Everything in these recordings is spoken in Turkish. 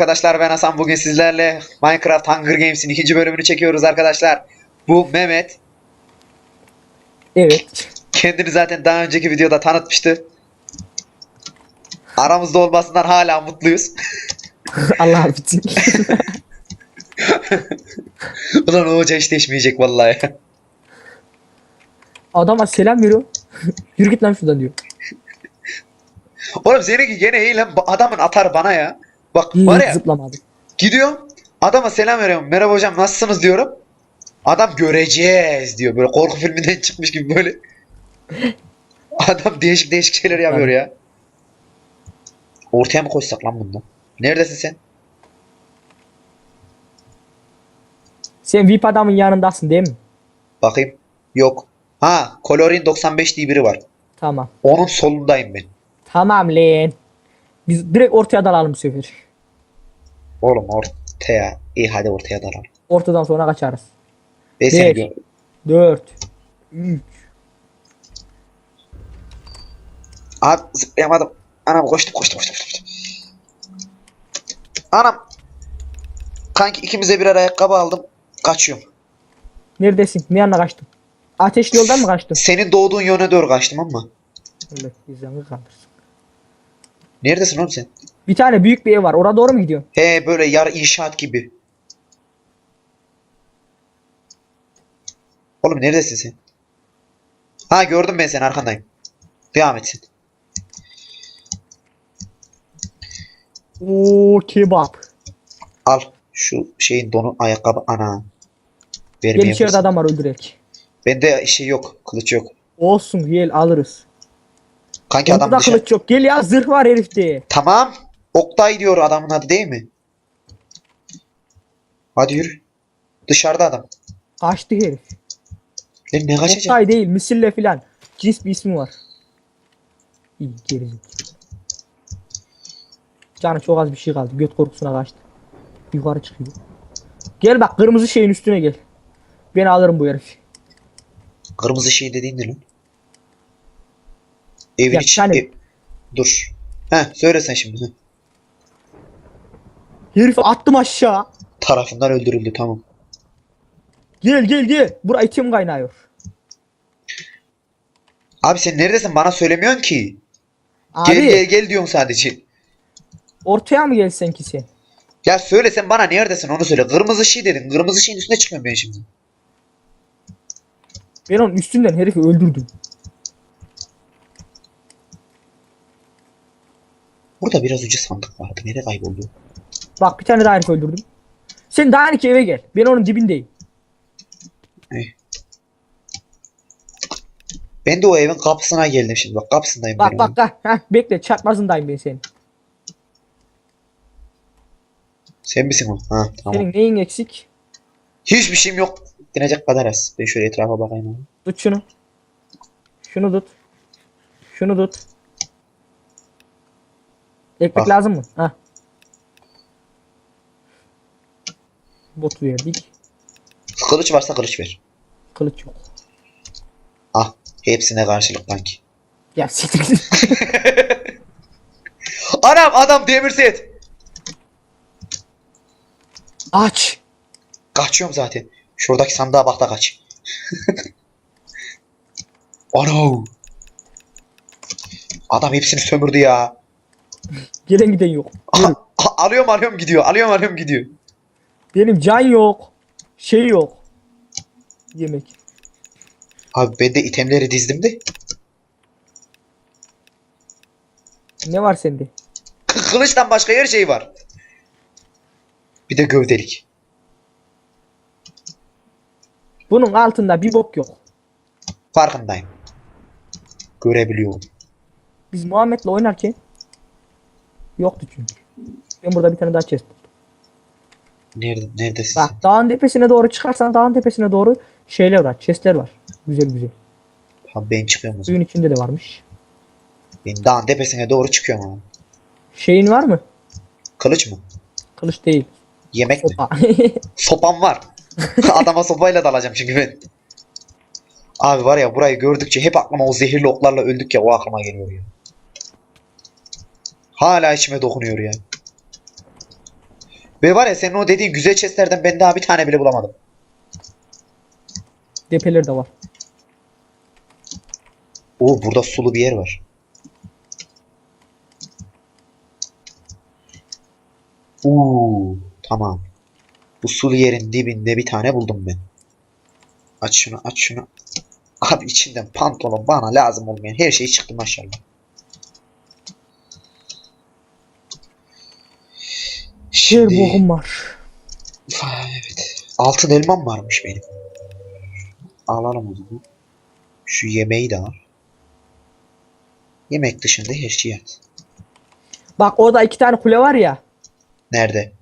arkadaşlar ben Hasan bugün sizlerle Minecraft Hunger Games'in ikinci bölümünü çekiyoruz arkadaşlar. Bu Mehmet. Evet. Kendini zaten daha önceki videoda tanıtmıştı. Aramızda olmasından hala mutluyuz. Allah bitsin. Ulan o hoca hiç değişmeyecek vallahi. Adama selam veriyor. Yürü git lan şuradan diyor. Oğlum seninki gene iyi lan. Adamın atar bana ya. Bak İyi var ya zıplamadı. gidiyorum. Adama selam veriyorum. Merhaba hocam nasılsınız diyorum. Adam göreceğiz diyor. Böyle korku filminden çıkmış gibi böyle. Adam değişik değişik şeyler yapıyor ya. Ortaya mı koysak lan bundan? Neredesin sen? Sen VIP adamın yanındasın değil mi? Bakayım. Yok. Ha, Colorin 95 diye biri var. Tamam. Onun solundayım ben. Tamam lan. Biz direkt ortaya dalalım bu sefer. Oğlum ortaya. İyi hadi ortaya dalalım. Ortadan sonra kaçarız. Ben seni gör- 4 3 Abi zıplayamadım. Anam koştum koştum koştum koştum. Anam. Kanki ikimize birer ayakkabı aldım. Kaçıyorum. Neredesin? Ne yana kaçtın? Ateşli yoldan mı kaçtın? Senin doğduğun yöne doğru kaçtım ama. Evet, izlerini kaldırsın. Neredesin oğlum sen? Bir tane büyük bir ev var. Oraya doğru mu gidiyorsun? He böyle yar inşaat gibi. Oğlum neredesin sen? Ha gördüm ben seni arkandayım. Devam etsin. Oo kebap. Al şu şeyin donu ayakkabı ana. Gel Vermeye içeride fırsat. adam var öldürek. Bende şey yok. Kılıç yok. Olsun gel alırız. Kanki adam da dışarı. kılıç yok. Gel ya zırh var herifte. Tamam. Oktay diyor adamın adı değil mi? Hadi yürü. Dışarıda adam. Kaçtı herif. Lan ne kaçacak? Oktay değil misille filan. Cins bir ismi var. İyi gerizekalı. Canı çok az bir şey kaldı. Göt korkusuna kaçtı. Yukarı çıkıyor. Gel bak kırmızı şeyin üstüne gel. Ben alırım bu herifi. Kırmızı şey dediğin ne lan? Evin Ya, içi... yani- ev- Dur. Heh söyle sen şimdi. Heh. Herifi attım aşağı. Tarafından öldürüldü tamam. Gel gel gel. Bura itim kaynıyor. Abi sen neredesin? Bana söylemiyorsun ki. Abi Gel gel gel diyorsun sadece. ortaya mı gelsen ki sen? Ya söyle sen bana neredesin onu söyle. Kırmızı şey dedin. Kırmızı şeyin üstüne çıkmıyorum ben şimdi. Ben onun üstünden herifi öldürdüm. Burada biraz önce sandık vardı. Nereye kayboldu? Bak bir tane daha herif öldürdüm. Sen daha ki eve gel. Ben onun dibindeyim. Ben de o evin kapısına geldim şimdi. Bak kapısındayım ben Bak onun. bak bak. Heh, bekle çarpmazındayım ben senin. Sen misin o? Ha tamam. Senin neyin eksik? Hiçbir şeyim yok. Denecek kadar az. Ben şöyle etrafa bakayım. Tut şunu. Şunu tut. Şunu tut. Ekmek Bak. lazım mı? Ha. Bot verdik. Kılıç varsa kılıç ver. Kılıç yok. Ah. Hepsine karşılık kanki. Ya siktir git. Anam adam demir set. Aç. Kaçıyorum zaten. Şuradaki sandığa bak da kaç. Ano. Adam hepsini sömürdü ya. Gelen giden yok. Yürü. Alıyorum alıyorum gidiyor. Alıyorum alıyorum gidiyor. Benim can yok. Şey yok. Yemek. Abi ben de itemleri dizdim de. Ne var sende? Kı- Kılıçtan başka her şey var. Bir de gövdelik. Bunun altında bir bok yok. Farkındayım. Görebiliyorum. Biz Muhammed'le oynarken yoktu çünkü. Ben burada bir tane daha chest buldum. Nerede, neredesin Bak dağın tepesine doğru çıkarsan dağın tepesine doğru şeyler var. Chestler var. Güzel güzel. Ha, ben çıkıyorum o zaman. Suyun içinde de varmış. Ben dağın tepesine doğru çıkıyorum abi. Şeyin var mı? Kılıç mı? Kılıç değil. Yemek mi? Sopa. Sopam var. Adama sopayla dalacağım çünkü ben. Abi var ya burayı gördükçe hep aklıma o zehirli oklarla öldük ya o aklıma geliyor ya. Hala içime dokunuyor ya. Ve var ya senin o dediğin güzel chestlerden ben daha bir tane bile bulamadım. Depeler de var. Oo burada sulu bir yer var. Oo tamam. Bu sulu yerin dibinde bir tane buldum ben. Aç şunu aç şunu. Abi içinden pantolon bana lazım olmayan her şey çıktı maşallah. Şimdi bokum var. evet. Altın elmam varmış benim. Alalım o zaman. Şu yemeği de al. Yemek dışında her şeyi at. Bak orada iki tane kule var ya. Nerede?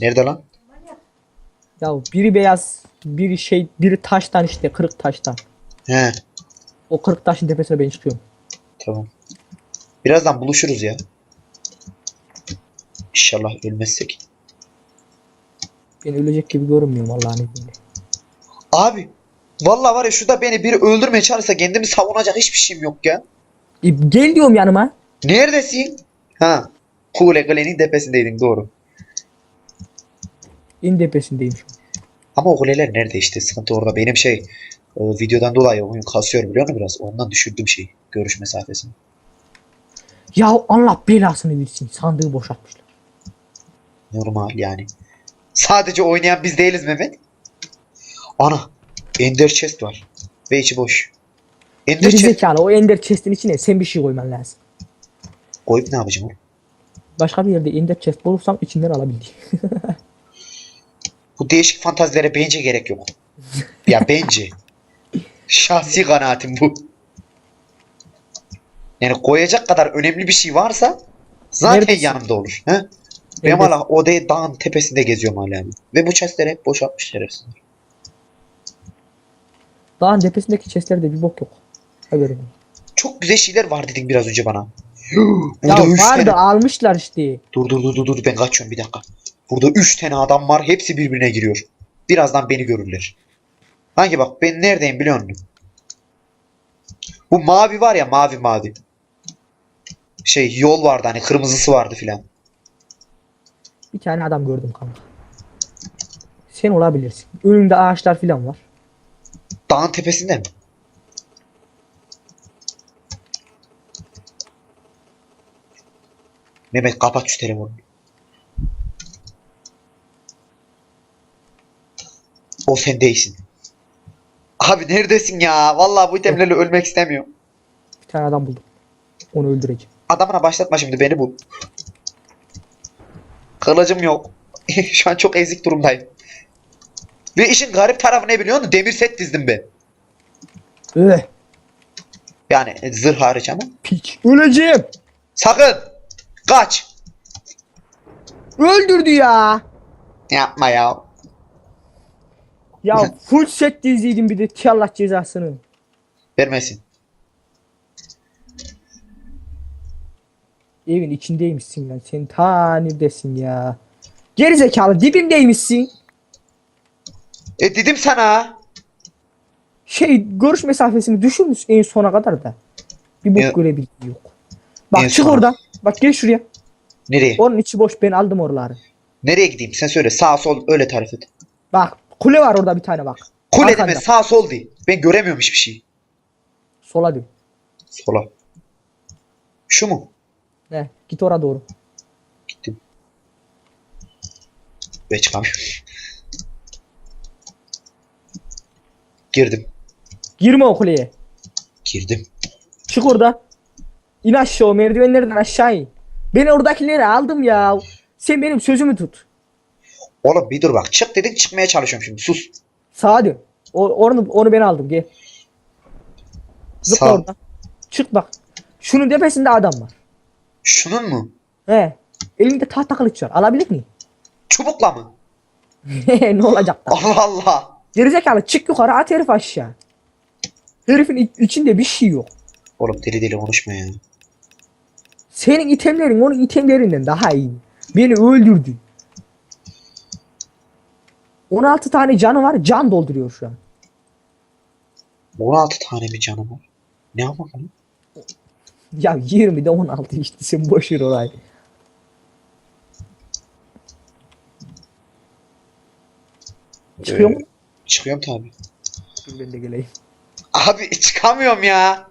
Nerede lan? Ya biri beyaz, biri şey, biri taştan işte kırık taştan. He, O kırık taşın tepesine ben çıkıyorum. tamam. Birazdan buluşuruz ya. İnşallah ölmezsek. Ben ölecek gibi görünmüyorum Allah'ın izniyle. Abi, vallahi var ya şurada beni biri öldürmeye çalışsa kendimi savunacak hiçbir şeyim yok ya. E, gel diyorum yanıma. Neredesin? Ha, Kule Kale'nin tepesindeydin doğru. En tepesindeyim şu an. Ama o kuleler nerede işte sıkıntı orada. Benim şey e, videodan dolayı oyun kasıyor biliyor musun biraz? Ondan düşürdüm şeyi görüş mesafesini. Ya Allah belasını versin. Sandığı boşaltmışlar. Normal yani. Sadece oynayan biz değiliz Mehmet. Ana. Ender chest var. Ve içi boş. Ender Geri chest zekalı o ender chest'in içine sen bir şey koyman lazım. koyup ne yapacağım oğlum? Başka bir yerde ender chest bulursam içinden alabildiğim. Bu değişik fantazilere bence gerek yok. ya bence. Şahsi kanaatim bu. Yani koyacak kadar önemli bir şey varsa zaten Neredesin? yanımda olur. He? Ben Neredesin? hala odaya dağın tepesinde geziyorum hala. Ve bu chestleri hep boşaltmış şerefsizler. Dağın tepesindeki chestlerde bir bok yok. Haberin olsun. Çok güzel şeyler var dedin biraz önce bana. Ya Burada üç vardı tane. almışlar işte. Dur dur dur dur dur ben kaçıyorum bir dakika. Burada 3 tane adam var hepsi birbirine giriyor. Birazdan beni görürler. Hangi bak ben neredeyim biliyor musun? Bu mavi var ya mavi mavi. Şey yol vardı hani kırmızısı vardı filan. Bir tane adam gördüm kanka. Sen olabilirsin. Önünde ağaçlar filan var. Dağın tepesinde mi? Mehmet kapat şu telefonu. O sen değilsin. Abi neredesin ya? Vallahi bu itemlerle ölmek istemiyorum. Bir tane adam buldum. Onu öldüreceğim. Adamına başlatma şimdi beni bul. Kılıcım yok. Şu an çok ezik durumdayım. Ve işin garip tarafı ne biliyor musun? Demir set dizdim ben. Öh, Yani e, zırh hariç ama. piç. Öleceğim. Sakın! Kaç! Öldürdü ya. Yapma ya. Ya full set diziydim bir de Allah cezasını. Vermesin. Evin içindeymişsin lan. Sen ta neredesin ya? Geri zekalı dibimdeymişsin. E dedim sana. Şey görüş mesafesini düşürmüş en sona kadar da. Bir bok görebildiği yok. Bak En çık sona. oradan. Bak gel şuraya. Nereye? Onun içi boş ben aldım oraları. Nereye gideyim? Sen söyle. Sağ sol öyle tarif et. Bak kule var orada bir tane bak. Kule Arkanda. deme sağ sol değil. Ben göremiyorum hiçbir şey. Sola dön. Sola. Şu mu? Ne? Git doğru. Gittim. Ve çıkamıyorum. Girdim. Girme o kuleye. Girdim. Çık orada. İn aşağı merdivenlerden aşağı in. Ben oradakileri aldım ya. Sen benim sözümü tut. Oğlum bir dur bak. Çık dedik çıkmaya çalışıyorum şimdi. Sus. Sağa dön. O, onu, onu ben aldım gel. Zıpla Sağ. oradan. Çık bak. Şunun tepesinde adam var. Şunun mu? He. Elinde tahta kılıç var. Alabilir miyim? Çubukla mı? ne olacak da? Allah Allah. Gerizekalı çık yukarı at herif aşağı. Herifin iç- içinde bir şey yok. Oğlum deli deli konuşma ya. Senin itemlerin onun itemlerinden daha iyi. Beni öldürdü. 16 tane canı var. Can dolduruyor şu an. 16 tane mi canım var? Ne yapmak lan? Ya 20'de 16 işte sen boş ver olay. Çıkıyor mu? Çıkıyorum tabi. Ben de geleyim. Abi çıkamıyorum ya.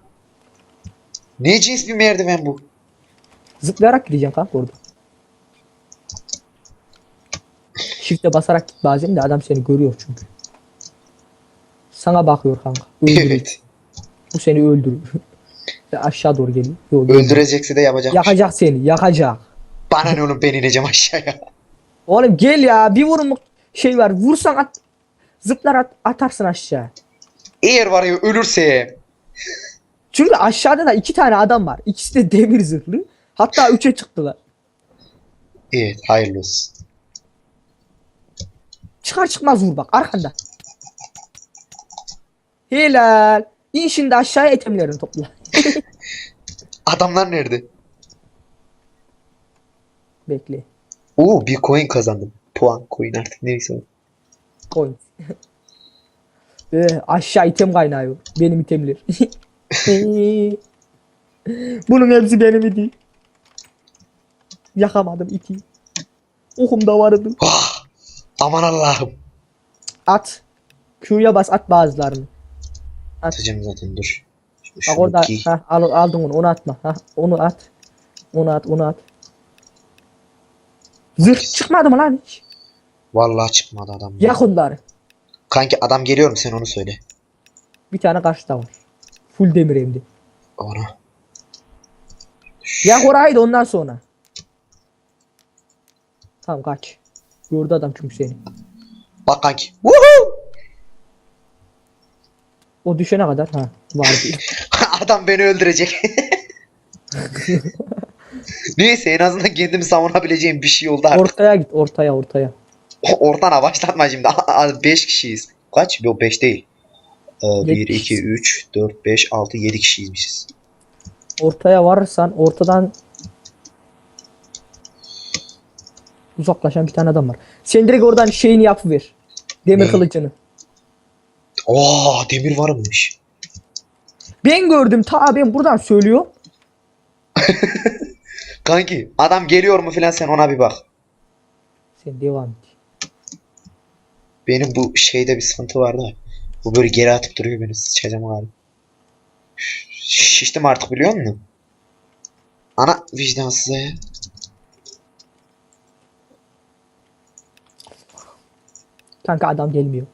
Ne cins bir merdiven bu? Zıplayarak gideceğim kanka orada. Shift'e basarak git bazen de adam seni görüyor çünkü. Sana bakıyor kanka. Öldürür. Evet. Bu seni öldürür. Aşağı doğru geliyor. Yok, Öldürecekse de yapacak. şey. Yakacak seni, yakacak. Bana ne oğlum ben ineceğim aşağıya. Oğlum gel ya, bir vurumluk şey var. Vursan at, zıplar at, atarsın aşağı. Eğer var ya ölürse. Çünkü aşağıda da iki tane adam var. İkisi de demir zırhlı. Hatta üçe çıktılar. Evet hayırlı olsun. Çıkar çıkmaz vur bak arkanda. Helal. İn şimdi aşağıya etemlerini topla. Adamlar nerede? Bekle. Oo bir coin kazandım. Puan coin artık neyse. Koy. ee, aşağı item kaynağı. Benim itemler. Bunun hepsi benim idi. Yakamadım iti. Okumda vardı. Ah, aman Allah'ım. At. Q'ya bas at bazılarını. Atacağım zaten dur. Bak orada giy. ha, al, aldın onu onu atma. Ha, onu at. Onu at onu at. Zırh çıkmadı mı lan hiç? Vallahi çıkmadı adam. Yak onları. Kanki adam geliyor mu sen onu söyle. Bir tane karşıda var. Full demir hem de. Ona. Yak orayı da ondan sonra. Tamam kaç. Gördü adam çünkü seni. Bak kanki. Woohoo! O düşene kadar ha vardı. adam beni öldürecek. Neyse en azından kendimi savunabileceğim bir şey oldu artık. ortaya git ortaya ortaya. Oradan başlatma şimdi. 5 kişiyiz. Kaç? Yok 5 değil. Ee, 1, Yedi 2, 3, 4, 5, 6, 7 kişiymişiz. Ortaya varırsan ortadan uzaklaşan bir tane adam var. Sen direkt oradan şeyini yapıver. Demir Ne? kılıcını. Oo demir varmış. Ben gördüm ta ben buradan söylüyor. Kanki adam geliyor mu filan sen ona bir bak. Sen devam et. Benim bu şeyde bir sıkıntı vardı. Bu böyle geri atıp duruyor beni sıçacağım abi. Şiştim artık biliyor musun? Ana vicdansız ya. Kanka adam gelmiyor.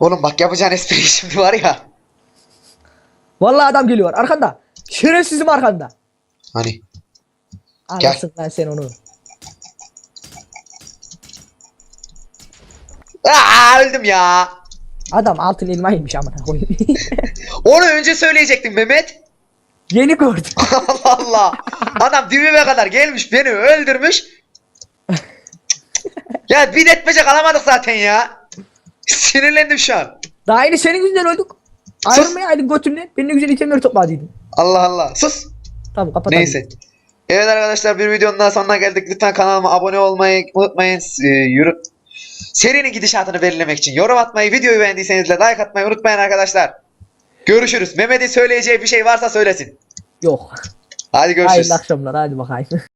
Oğlum bak yapacağın espri şimdi var ya. Vallahi adam geliyor arkanda. Şerefsizim arkanda. Hani Anlasın lan sen onu. Aa, öldüm ya. Adam altın elmaymış amına koyayım. Onu önce söyleyecektin Mehmet. Yeni gördüm. Allah Allah. Adam dibime kadar gelmiş beni öldürmüş. ya bir etmecek alamadık zaten ya. Sinirlendim şu an. Daha yeni senin yüzünden öldük. Ayrılmayaydın götümden. Ben ne güzel itemleri topladıydın. Allah Allah. Sus. Tamam kapatalım. Neyse. Evet arkadaşlar bir videonun daha sonuna geldik. Lütfen kanalıma abone olmayı unutmayın. Ee, yorum... Serinin gidişatını belirlemek için yorum atmayı, videoyu beğendiyseniz de like atmayı unutmayın arkadaşlar. Görüşürüz. Mehmet'in söyleyeceği bir şey varsa söylesin. Yok. Hadi görüşürüz. Hayırlı akşamlar hadi bakayım.